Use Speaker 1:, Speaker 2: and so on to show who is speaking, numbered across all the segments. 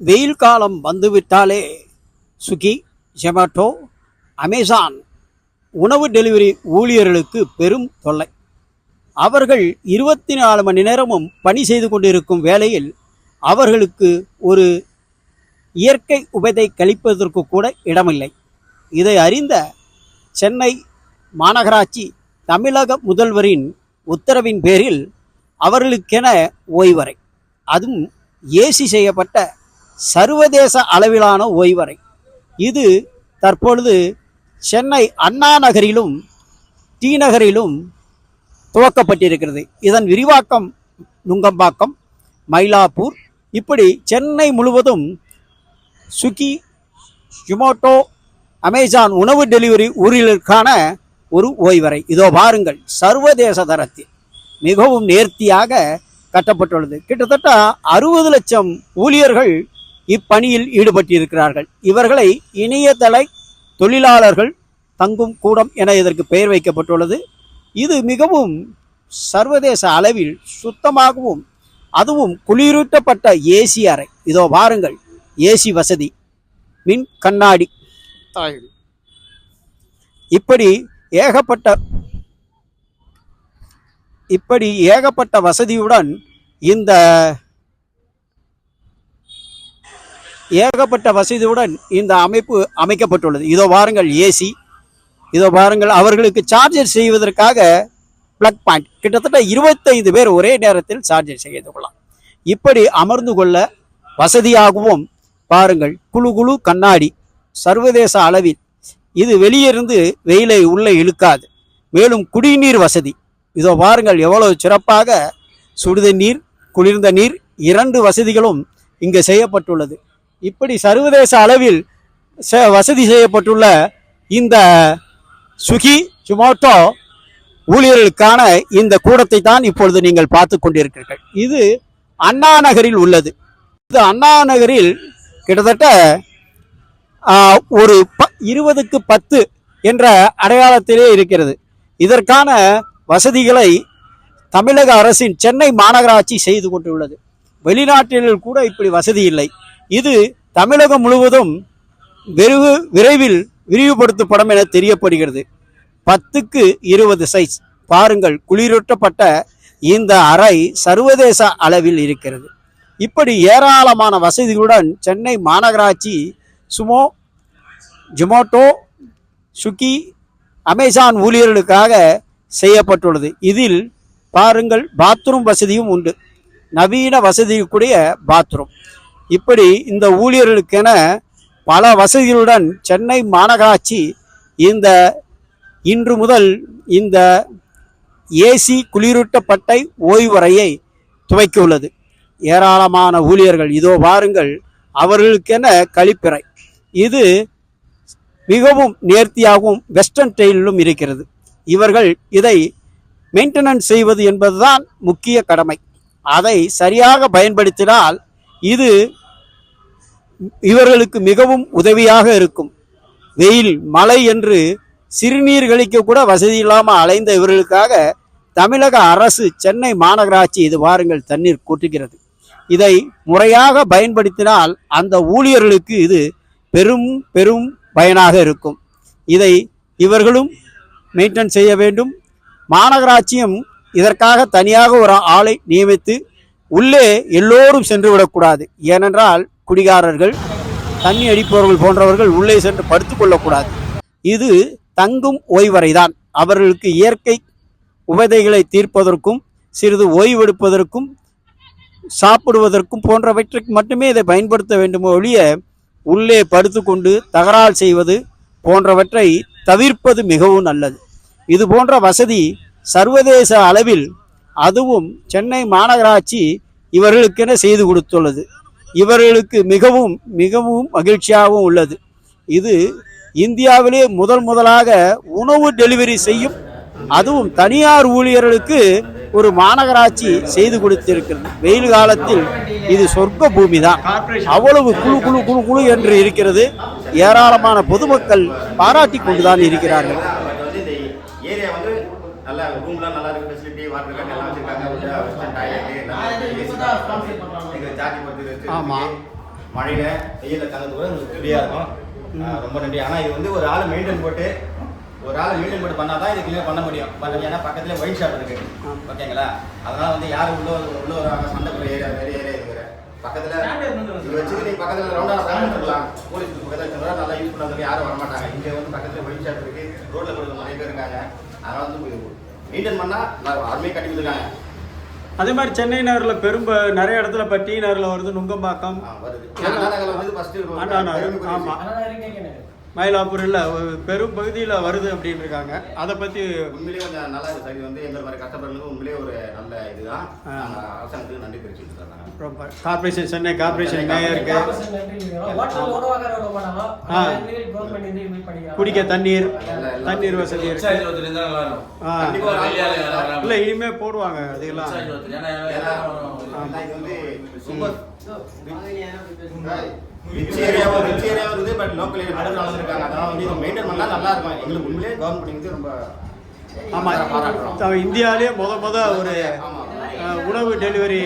Speaker 1: வெயில் காலம் வந்துவிட்டாலே சுகி ஜொமேட்டோ அமேசான் உணவு டெலிவரி ஊழியர்களுக்கு பெரும் தொல்லை. அவர்கள் இருபத்தி நாலு மணி நேரமும் பணி செய்து கொண்டிருக்கும் வேளையில் அவர்களுக்கு ஒரு இயற்கை உபதை கழிப்பதற்கு கூட இடமில்லை. இதை அறிந்த சென்னை மாநகராட்சி தமிழக முதல்வரின் உத்தரவின் பேரில் அவர்களுக்கென ஓய்வறை. அதுவும் ஏசி செய்யப்பட்ட சர்வதேச அளவிலான ஓய்வறை. இது தற்பொழுது சென்னை அண்ணா நகரிலும் டி நகரிலும் துவக்கப்பட்டிருக்கிறது. இதன் விரிவாக்கம் நுங்கம்பாக்கம் மயிலாப்பூர். இப்படி சென்னை முழுவதும் சுகி ஜொமோட்டோ அமேசான் உணவு டெலிவரி ஊழியர்களுக்கான ஒரு ஓய்வறை. இதோ பாருங்கள் சர்வதேச தரத்தில் மிகவும் நேர்த்தியாக கட்டப்பட்டுள்ளது. கிட்டத்தட்ட அறுபது லட்சம் ஊழியர்கள் இப்பணியில் ஈடுபட்டிருக்கிறார்கள். இவர்களை இணையதள தொழிலாளர்கள் தங்கும் கூடம் என இதற்கு பெயர் வைக்கப்பட்டுள்ளது. இது மிகவும் சர்வதேச அளவில் சுத்தமாகவும் அதுவும் குளிரூட்டப்பட்ட ஏசி அறை. இதோ பாருங்கள் ஏசி வசதி. மின் கண்ணாடி. இப்படி ஏகப்பட்ட இப்படி ஏகப்பட்ட வசதியுடன் இந்த ஏகப்பட்ட வசதியுடன் இந்த அமைப்பு அமைக்கப்பட்டுள்ளது. இதோ பாருங்கள் ஏசி. இதோ பாருங்கள் அவர்களுக்கு சார்ஜர் செய்வதற்காக பிளக் பாயிண்ட் கிட்டத்தட்ட இருபத்தைந்து பேர் ஒரே நேரத்தில் சார்ஜர் செய்து கொள்ளலாம். இப்படி அமர்ந்து கொள்ள வசதியாகவும் பாருங்கள் குழு குழு கண்ணாடி சர்வதேச அளவில் இது வெளியிருந்து வெயிலை உள்ளே இழுக்காது. மேலும் குடிநீர் வசதி. இதோ பாருங்கள் எவ்வளவு சிறப்பாக சுடுதண்ணீர் குளிர்ந்த நீர் இரண்டு வசதிகளும் இங்கு செய்யப்பட்டுள்ளது. இப்படி சர்வதேச அளவில் ச- வசதி செய்யப்பட்டுள்ள இந்த சுகி ஜொமோட்டோ ஊழியர்களுக்கான இந்த கூடத்தை தான் இப்பொழுது நீங்கள் பார்த்து கொண்டிருக்கிறீர்கள். இது அண்ணா நகரில் உள்ளது. இது அண்ணா நகரில் கிட்டத்தட்ட ஒரு ப இருபதுக்கு பத்து என்ற அடையாளத்திலே இருக்கிறது. இதற்கான வசதிகளை தமிழக அரசின் சென்னை மாநகராட்சி செய்து கொண்டுள்ளது. வெளிநாட்டில் கூட இப்படி வசதி இல்லை. இது தமிழகம் முழுவதும் வெறுவு விரைவில் விரிவுபடுத்தப்படும் என தெரியப்படுகிறது. பத்துக்கு இருபது சைஸ் பாருங்கள் குளிரூட்டப்பட்ட இந்த அறை சர்வதேச அளவில் இருக்கிறது. இப்படி ஏராளமான வசதிகளுடன் சென்னை மாநகராட்சி சுமோ ஜொமோட்டோ சுக்கி அமேசான் ஊழியர்களுக்காக செய்யப்பட்டுள்ளது. இதில் பாருங்கள் பாத்ரூம் வசதியும் உண்டு. நவீன வசதிக்குரிய பாத்ரூம் இப்படி இந்த ஊழியர்களுக்கென பல வசதிகளுடன் சென்னை மாநகராட்சி இந்த இன்று முதல் இந்த ஏசி குளிரூட்டப்பட்ட ஓய்வறையை துவக்கியுள்ளது. ஏராளமான ஊழியர்கள் இதோ பாருங்கள் அவர்களுக்கென கழிப்பறை இது மிகவும் நேர்த்தியாகவும் வெஸ்டர்ன் டெயிலும் இருக்கிறது. இவர்கள் இதை மெயின்டெனன்ஸ் செய்வது என்பதுதான் முக்கிய கடமை. அதை சரியாக பயன்படுத்தினால் இது இவர்களுக்கு மிகவும் உதவியாக இருக்கும். வெயில் மழை என்று சிறுநீர் கழிக்க கூட வசதி இல்லாமல் அலைந்த இவர்களுக்காக தமிழக அரசு சென்னை மாநகராட்சி இது வாருங்கள் தண்ணீர் கொட்டுகிறது. இதை முறையாக பயன்படுத்தினால் அந்த ஊழியர்களுக்கு இது பெரும் பெரும் பயனாக இருக்கும். இதை இவர்களும் மெயின்டைன் செய்ய வேண்டும். மாநகராட்சியும் இதற்காக தனியாக ஒரு ஆளை நியமித்து உள்ளே எல்லோரும் சென்று விடக்கூடாது. ஏனென்றால் குடிகாரர்கள் தண்ணி அடிப்பவர்கள் போன்றவர்கள் உள்ளே சென்று படுத்துக்கொள்ளக்கூடாது இது தங்கும் ஓய்வறைதான். அவர்களுக்கு இயற்கை உபதைகளை தீர்ப்பதற்கும் சிறிது ஓய்வெடுப்பதற்கும் சாப்பிடுவதற்கும் போன்றவற்றுக்கு மட்டுமே இதை பயன்படுத்த வேண்டுமோ ஒழிய உள்ளே படுத்துக்கொண்டு தகராறு செய்வது போன்றவற்றை தவிர்ப்பது மிகவும் நல்லது. இது போன்ற வசதி சர்வதேச அளவில் அதுவும் சென்னை மாநகராட்சி இவர்களுக்கென செய்து கொடுத்துள்ளது. இவர்களுக்கு மிகவும் மிகவும் மகிழ்ச்சியாகவும் உள்ளது. இது இந்தியாவிலே முதல் முதலாக உணவு டெலிவரி செய்யும் அதுவும் தனியார் ஊழியர்களுக்கு ஒரு மாநகராட்சி செய்து கொடுத்திருக்கிறது. வெயில் காலத்தில் இது சொர்க்க பூமி தான் அவ்வளவு குழு குழு குழு குழு என்று இருக்கிறது. ஏராளமான பொதுமக்கள் பாராட்டி கொண்டுதான் இருக்கிறார்கள்
Speaker 2: வந்து இந்த ஏரியா வந்து நல்லா ரூம்லாம் நல்லா இருக்கு ஃபெசிலிட்டி வாட்டர் கேன் எல்லாம் வச்சிருக்காங்க வெஸ்டர்ன் டாய்லெட் சார்ஜ் போட்டு
Speaker 1: ஆமா.
Speaker 2: மழையில வெயில தங்கறது கூட உங்களுக்கு ஃப்ரீயாக இருக்கும் ரொம்ப நன்றி. ஆனால் இது வந்து ஒரு ஆள் மெயின்டைன் போட்டு ஒரு ஆள் மெயின்டைன் போட்டு பண்ணால் தான் இது கிளியர் பண்ண முடியும். பண்ண ஏன்னா பக்கத்துல ஒயின் ஷாப் இருக்கு. ஓகேங்களா? அதனால வந்து யாரும் உள்ள உள்ள ஒரு சண்டைக்குள்ள ஏரியா வேற ஏரியா இருக்கிற பக்கத்துல வச்சுட்டு நீங்க பக்கத்துல ரவுண்டா பிளான் பண்ணிக்கலாம் போலீஸ் பக்கத்துல இருக்கிறதா நல்லா யூஸ் பண்ணாங்க யாரும் வர மாட்டாங்க இங்க வந்து பக்கத்துல ஒயின் ஷாப் இருக்கு. ரோட்ல கொடுக்க நிறைய பேர் இருக்காங்க. அதனால வந்து மெயின்டைன் பண்ணா அருமையாக கட்டி கொடுத்துருக்காங்க.
Speaker 3: அதே மாதிரி சென்னை நகரில் பெரும் நிறைய இடத்துல இப்போ டி நகரில் வருது நுங்கம்பாக்கம்
Speaker 2: ஆ, வருது அண்ணா நகர்ல வந்து ஃபர்ஸ்ட்
Speaker 3: அண்ணா நகர், ஆமா. மயிலாப்பூர் இல்லை பெரும் பகுதியில் வருது அப்படின்னு இருக்காங்க அதை பற்றி
Speaker 2: உண்மையிலேயே கொஞ்சம் நல்லா இருக்கு. சார் இது வந்து எங்கள் மாதிரி கஷ்டப்படுறது உண்மையிலேயே ஒரு நல்ல இதுதான். அரசாங்கத்துக்கு நன்றி தெரிவிச்சுட்டு தராங்க
Speaker 3: ரொம்ப கார்பரேஷன் சென்னை கார்பரேஷன் மேயருக்கு. ஆ. குடிக்க தண்ணீர் தண்ணீர் வசதி இல்லை இனிமே போடுவாங்க அதெல்லாம்
Speaker 2: ஏன்னா ரிச் ஏரியாவும் ரிச் ஏரியாவும் இருக்குது பட் லோக்கல் ஏரியா நடுவில் வளர்ந்துருக்காங்க அதனால வந்து இதை மெயின்டைன் பண்ணால் நல்லா இருக்கும். எங்களுக்கு உண்மையிலேயே கவர்மெண்ட் வந்து ரொம்ப
Speaker 3: ஆமாம் இந்தியாவிலே முத முத ஒரு உணவு டெலிவரி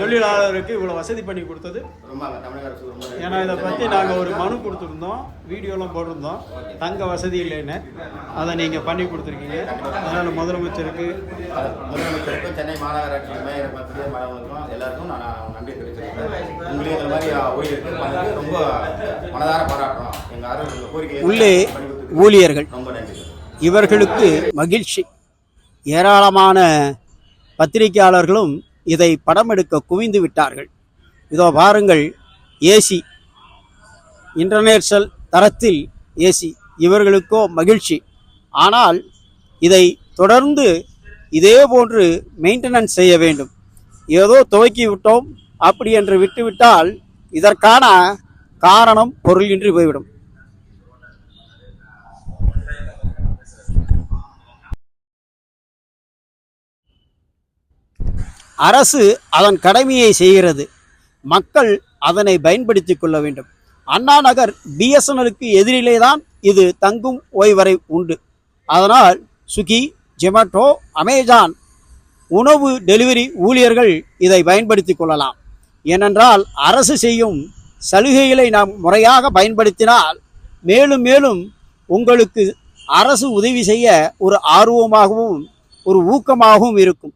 Speaker 3: தொழிலாளருக்கு இவ்வளோ வசதி பண்ணி கொடுத்தது.
Speaker 2: ரொம்ப தமிழக அரசு ரொம்ப
Speaker 3: ஏன்னா இதை பற்றி நாங்கள் ஒரு மனு கொடுத்துருந்தோம். வீடியோலாம் போட்டிருந்தோம். தங்க வசதி இல்லைன்னு. அதை நீங்கள் பண்ணி கொடுத்துருக்கீங்க. அதனால் முதலமைச்சருக்கு
Speaker 2: அது முதலமைச்சருக்கும் சென்னை மாநகராட்சி மேயர் மத்திய மாணவர்களுக்கும் எல்லாருக்கும் நான் நன்றி தெரிவிச்சிருக்கேன் உங்களையும் இந்த மாதிரி ஓய்வு பண்ணது ரொம்ப மனதார பாராட்டுறோம் எங்க ஆரோக்கிய கோரிக்கை
Speaker 1: உள்ளே ஊழியர்கள்.
Speaker 2: ரொம்ப நன்றி.
Speaker 1: இவர்களுக்கு மகிழ்ச்சி. ஏராளமான பத்திரிகையாளர்களும் இதை படம் எடுக்க குவிந்து விட்டார்கள். இதோ பாருங்கள் ஏசி இன்டர்நேஷனல் தரத்தில் ஏசி இவர்களுக்கோ மகிழ்ச்சி. ஆனால் இதை தொடர்ந்து இதே போன்று மெயின்டெனன்ஸ் செய்ய வேண்டும். ஏதோ துவக்கி விட்டோம் அப்படி என்று விட்டுவிட்டால் இதற்கான காரணம் பொருளின்றி போய்விடும். அரசு அதன் கடமையை செய்கிறது. மக்கள் அதனை பயன்படுத்தி கொள்ள வேண்டும். அண்ணா நகர் பிஎஸ்என்எலுக்கு எதிரிலே தான் இது தங்கும் ஓய்வறை உண்டு. அதனால் சுகி ஜொமேட்டோ அமேசான் உணவு டெலிவரி ஊழியர்கள் இதை பயன்படுத்தி கொள்ளலாம். ஏனென்றால் அரசு செய்யும் சலுகைகளை நாம் முறையாக பயன்படுத்தினால் மேலும் மேலும் உங்களுக்கு அரசு உதவி செய்ய ஒரு ஆர்வமாகவும் ஒரு ஊக்கமாகவும் இருக்கும்.